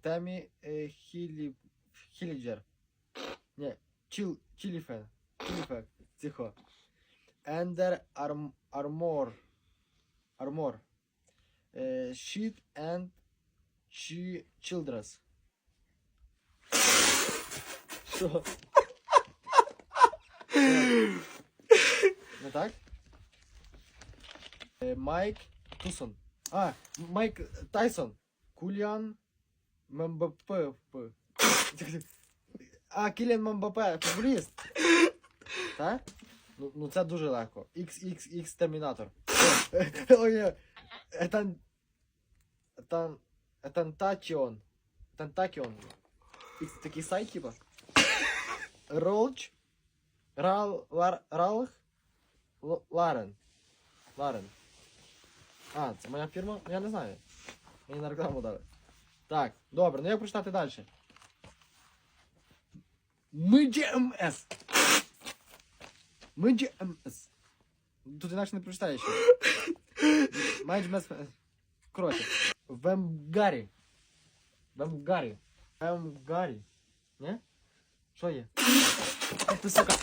Темі е, Хілі... Хіліджер. Ні, Чіл... Чіліфен. Чіліфен. Тихо. Ендер Арм... Армор. Армор. Е, Sheet and Chi... Childress. Що? Не так? Е, Майк Тусон. А, Майк Тайсон. Куліан Мбп. А, Кіліан Мбп, футболіст. Так? Ну, ну це дуже легко. XXX Термінатор. Ой, ні. Етан... Етан... Етантачіон. Етантакіон. Ікс- Такий сайт, типа. Ролч. Рал... Лар... Ралх. Л- Ларен. Ларен. А, це моя фірма? Я не знаю. Мені на рекламу дали. Так, добре, ну як прочитати далі? МДМС. МДМС. Тут інакше не прочитаєш. МДМС. Коротше. Вемгарі. Вемгарі. Вемгарі. Не? Що є? Ах Ти сука.